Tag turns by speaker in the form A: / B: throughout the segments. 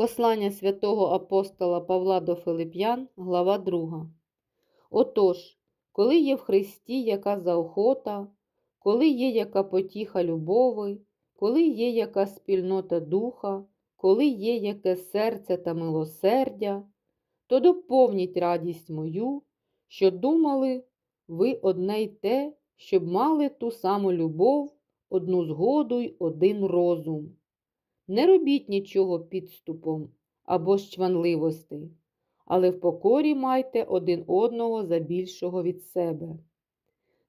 A: Послання святого апостола Павла до Филип'ян, глава 2. Отож, коли є в Христі яка заохота, коли є яка потіха любови, коли є яка спільнота духа, коли є яке серце та милосердя, то доповніть радість мою, що думали ви одне й те, щоб мали ту саму любов, одну згоду й один розум. Не робіть нічого підступом або чванливости, але в покорі майте один одного за більшого від себе.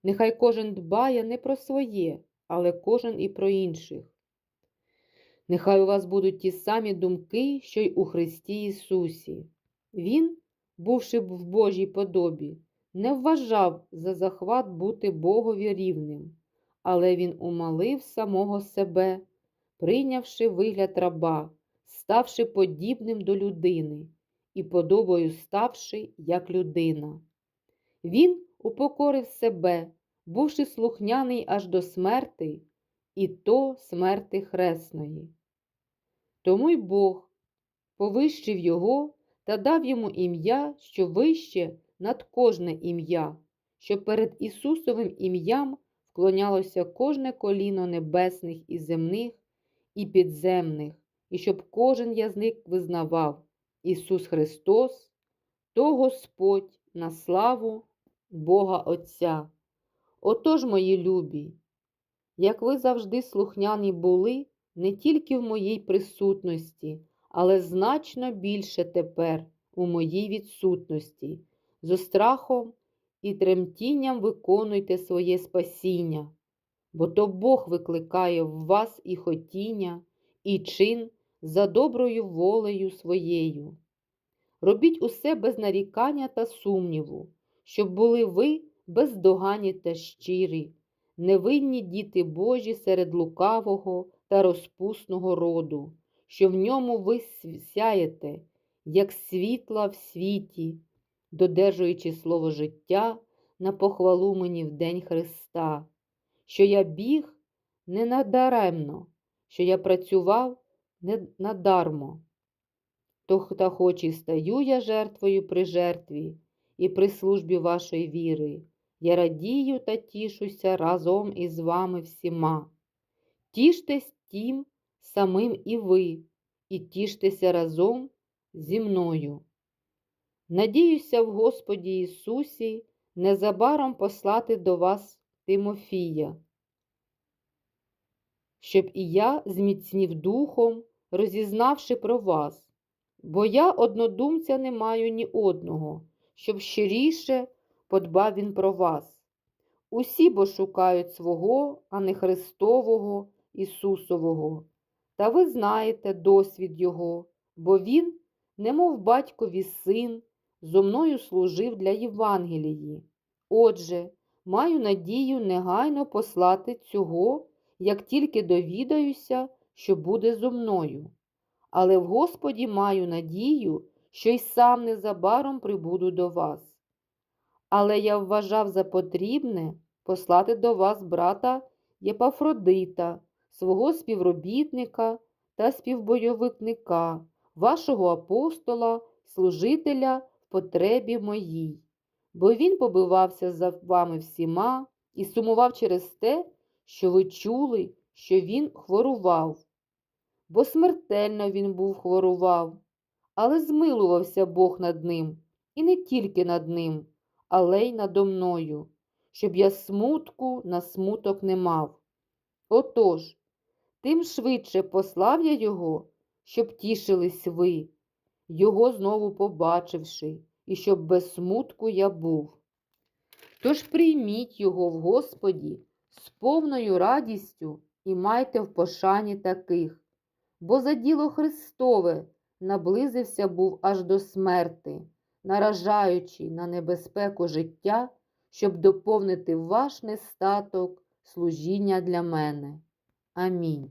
A: Нехай кожен дбає не про своє, але кожен і про інших. Нехай у вас будуть ті самі думки, що й у Христі Ісусі. Він, бувши б в Божій подобі, не вважав за захват бути Богові рівним, але він умалив самого себе прийнявши вигляд раба, ставши подібним до людини і подобою ставши як людина. Він упокорив себе, бувши слухняний аж до смерти, і то смерти хресної. Тому й Бог повищив його та дав йому ім'я, що вище над кожне ім'я, що перед Ісусовим ім'ям вклонялося кожне коліно небесних і земних і підземних, і щоб кожен язик визнавав Ісус Христос, то Господь на славу Бога Отця. Отож, мої любі, як ви завжди слухняні були не тільки в моїй присутності, але значно більше тепер у моїй відсутності, зо страхом і тремтінням виконуйте своє спасіння бо то Бог викликає в вас і хотіння, і чин за доброю волею своєю. Робіть усе без нарікання та сумніву, щоб були ви бездогані та щирі, невинні діти Божі серед лукавого та розпусного роду, що в ньому ви сяєте, як світла в світі, додержуючи слово життя на похвалу мені в день Христа що я біг не надаремно, що я працював не надармо. То та хоч і стаю я жертвою при жертві і при службі вашої віри, я радію та тішуся разом із вами всіма. Тіштесь тим самим і ви, і тіштеся разом зі мною. Надіюся в Господі Ісусі незабаром послати до вас Тимофія, щоб і я зміцнів духом, розізнавши про вас, бо я однодумця не маю ні одного, щоб щиріше подбав він про вас. Усі бо шукають свого, а не Христового Ісусового. Та ви знаєте досвід Його, бо Він, немов батькові син, зо мною служив для Євангелії. Отже, Маю надію негайно послати цього, як тільки довідаюся, що буде зо мною. Але в Господі маю надію, що й сам незабаром прибуду до вас. Але я вважав за потрібне послати до вас брата Єпафродита, свого співробітника та співбойовикника, вашого апостола, служителя в потребі моїй бо він побивався за вами всіма і сумував через те, що ви чули, що він хворував. Бо смертельно він був хворував, але змилувався Бог над ним, і не тільки над ним, але й надо мною, щоб я смутку на смуток не мав. Отож, тим швидше послав я його, щоб тішились ви, його знову побачивши і щоб без смутку я був. Тож прийміть його в Господі з повною радістю і майте в пошані таких, бо за діло Христове наблизився був аж до смерти, наражаючи на небезпеку життя, щоб доповнити ваш нестаток служіння для мене. Амінь.